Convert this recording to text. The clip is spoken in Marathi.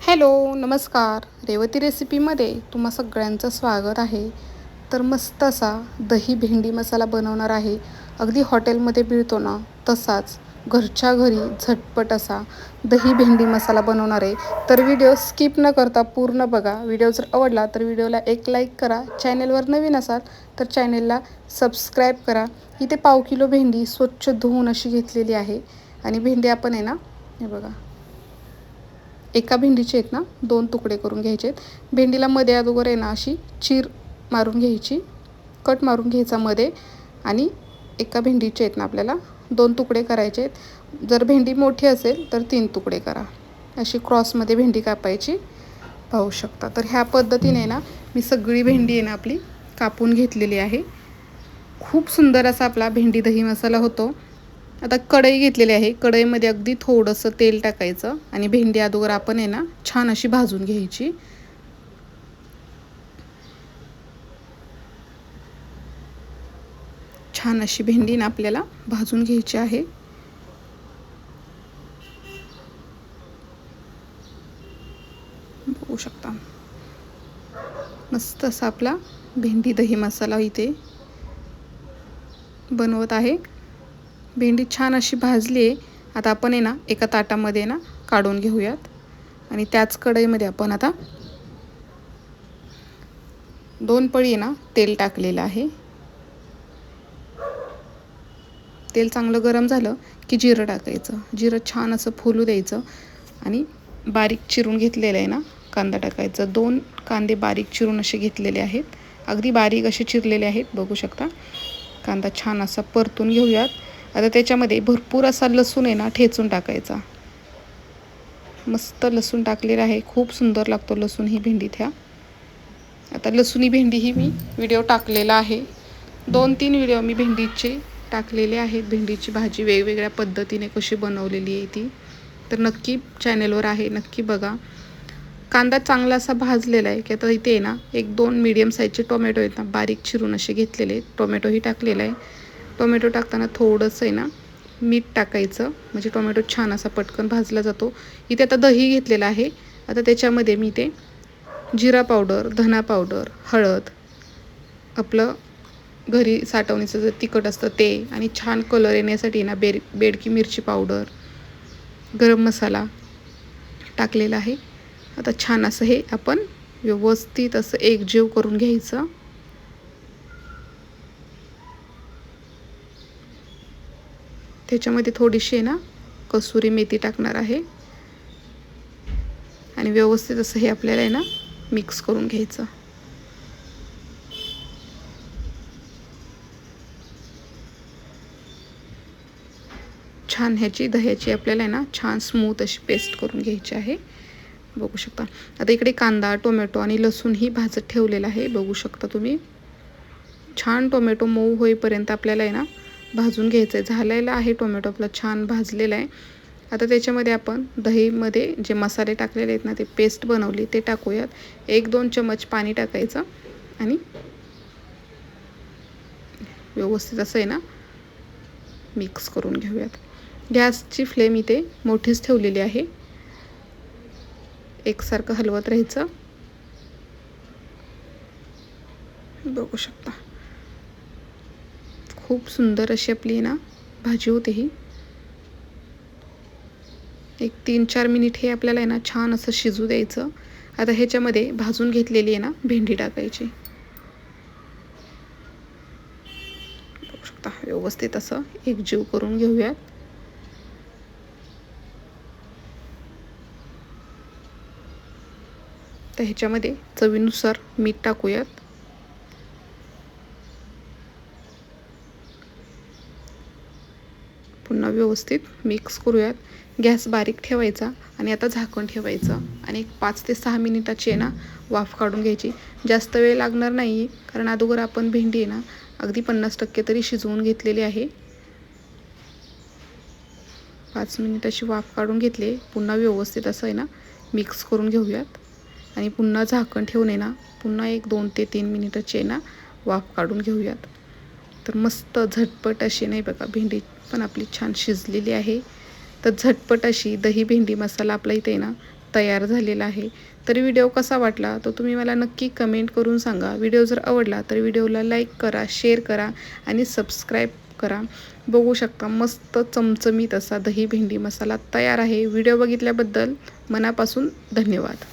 हॅलो नमस्कार. रेवती रेसिपीमध्ये तुम्हा सगळ्यांचं स्वागत आहे. तर मस्त असा दही भेंडी मसाला बनवणार आहे. अगदी हॉटेलमध्ये मिळतो ना तसाच. घरच्या घरी झटपट असा दही भेंडी मसाला बनवणार आहे. तर व्हिडिओ स्किप न करता पूर्ण बघा. व्हिडिओ जर आवडला तर व्हिडिओला एक लाईक करा. चॅनेलवर नवीन असाल तर चॅनेलला सबस्क्राईब करा. इथे पाव किलो भेंडी स्वच्छ धुवून अशी घेतलेली आहे. आणि भेंडी आपण आहे ना हे बघा. एका भेंडीचे आहेत ना दोन तुकडे करून घ्यायचे आहेत भेंडीला मध्ये अगोदर आहे ना अशी चीर मारून घ्यायची कट मारून घ्यायचा मध्ये आणि एका भेंडीचे आहेत ना आपल्याला दोन तुकडे करायचे आहेत. जर भेंडी मोठी असेल तर तीन तुकडे करा. अशी क्रॉसमध्ये भेंडी कापायची पाहू शकता. तर ह्या पद्धतीने ना मी सगळी भेंडी आहे ना आपली कापून घेतलेली आहे. खूप सुंदर असा आपला भेंडी दही मसाला होतो. आता कढई घेतलेली आहे. कढईमध्ये अगदी थोडंसं तेल टाकायचं आणि भेंडी अगोदर आपण आहे ना छान अशी भाजून घ्यायची. छान अशी भेंडी ना आपल्याला भाजून घ्यायची आहे. बघू शकता. मस्त असा आपला भेंडी दही मसाला इथे बनवत आहे. भेंडी छान अशी भाजली आहे. आता आपण आहे ना एका ताटामध्ये ना काढून घेऊयात. आणि त्याच कढईमध्ये आपण आता दोन पळी ना तेल टाकलेलं आहे. तेल चांगलं गरम झालं की जिरं टाकायचं. जिरं छान असं फुलू द्यायचं. आणि बारीक चिरून घेतलेलं आहे ना कांदा टाकायचा. दोन कांदे बारीक चिरून असे घेतलेले आहेत. अगदी बारीक असे चिरलेले आहेत. बघू शकता. कांदा छान असा परतून घेऊयात. आता त्याच्यामध्ये भरपूर असा लसूण आहे ना ठेचून टाकायचा. मस्त लसूण टाकलेला आहे. खूप सुंदर लागतो लसूण ही भेंडीत ह्या आता लसूणी भेंडी ही मी व्हिडिओ टाकलेला आहे. दोन तीन व्हिडिओ मी भेंडीचे टाकलेले आहेत. भेंडीची भाजी वेगवेगळ्या पद्धतीने कशी बनवलेली आहे ती. तर नक्की चॅनेलवर आहे. नक्की बघा. कांदा चांगला असा भाजलेला आहे की आता इथे आहे ना एक दोन मीडियम साईजचे टोमॅटो आहेत ना बारीक चिरून असे घेतलेले टोमॅटोही टाकलेला आहे. टोमॅटो टाकताना थोडंसं आहे ना मीठ टाकायचं. म्हणजे टोमॅटो छान असा पटकन भाजला जातो. इथे आता दही घेतलेलं आहे. आता त्याच्यामध्ये मी ते जिरा पावडर धना पावडर हळद आपलं घरी साठवणीचं जर तिखट असतं ते आणि छान कलर येण्यासाठी ना बेर बेडकी मिरची पावडर गरम मसाला टाकलेला आहे. आता छान असं हे आपण व्यवस्थित असं एकजीव करून घ्यायचं. त्याच्यामध्ये थोडीशी आहे ना कसुरी मेथी टाकणार आहे. आणि व्यवस्थित असं हे आपल्याला आहे ना मिक्स करून घ्यायचं. छान ह्याची दह्याची आपल्याला आहे ना छान स्मूथ अशी पेस्ट करून घ्यायची आहे. बघू शकता. आता इकडे कांदा टोमॅटो आणि लसूण ही भाजत ठेवलेला आहे. बघू शकता तुम्ही. छान टोमॅटो मऊ होईपर्यंत आपल्याला आहे ना भाजून घ्यायचं आहे झालेला आहे टोमॅटो आपला छान भाजलेला आहे. आता त्याच्यामध्ये आपण दहीमध्ये जे मसाले टाकलेले आहेत ना ते पेस्ट बनवली ते टाकूयात. एक दोन चमच पाणी टाकायचं आणि व्यवस्थित असं आहे ना मिक्स करून घेऊयात. गॅसची फ्लेम इथे मोठीच ठेवलेली आहे. एकसारखं हलवत राहायचं. बघू शकता. खूप सुंदर अशी आपली ना भाजी होते ही. एक तीन चार मिनिट हे आपल्याला आहे ना छान असं शिजू द्यायचं. आता ह्याच्यामध्ये भाजून घेतलेली आहे ना भेंडी टाकायची. बघू शकता व्यवस्थित असं एकजीव करून घेऊयात. तर ह्याच्यामध्ये चवीनुसार मीठ टाकूयात पुन्हा व्यवस्थित मिक्स करूयात. गॅस बारीक ठेवायचा आणि आता झाकण ठेवायचं. आणि एक पाच ते सहा मिनिटाची आहे ना वाफ काढून घ्यायची. जास्त वेळ लागणार नाही कारण अगोदर आपण भेंडी आहे ना अगदी पन्नास टक्के तरी शिजवून घेतलेली आहे. पाच मिनिटाची वाफ काढून घेतली पुन्हा व्यवस्थित असं आहे ना मिक्स करून घेऊयात. आणि पुन्हा झाकण ठेवून आहे ना पुन्हा एक दोन ते तीन मिनिटाची आहे ना वाफ काढून घेऊयात. तर मस्त झटपट अशी नाही बघा भेंडी पण आपली छान शिजलेली आहे. तर झटपट अशी दही भेंडी मसाला आपला इथे ना तयार झालेला आहे. तर व्हिडिओ कसा वाटला तो तुम्ही मला नक्की कमेंट करून सांगा. व्हिडिओ जर आवडला तर व्हिडिओला लाईक करा शेअर करा आणि सबस्क्राईब करा. बघू शकता मस्त चमचमीत असा दही भेंडी मसाला तयार आहे. व्हिडिओ बघितल्याबद्दल मनापासून धन्यवाद.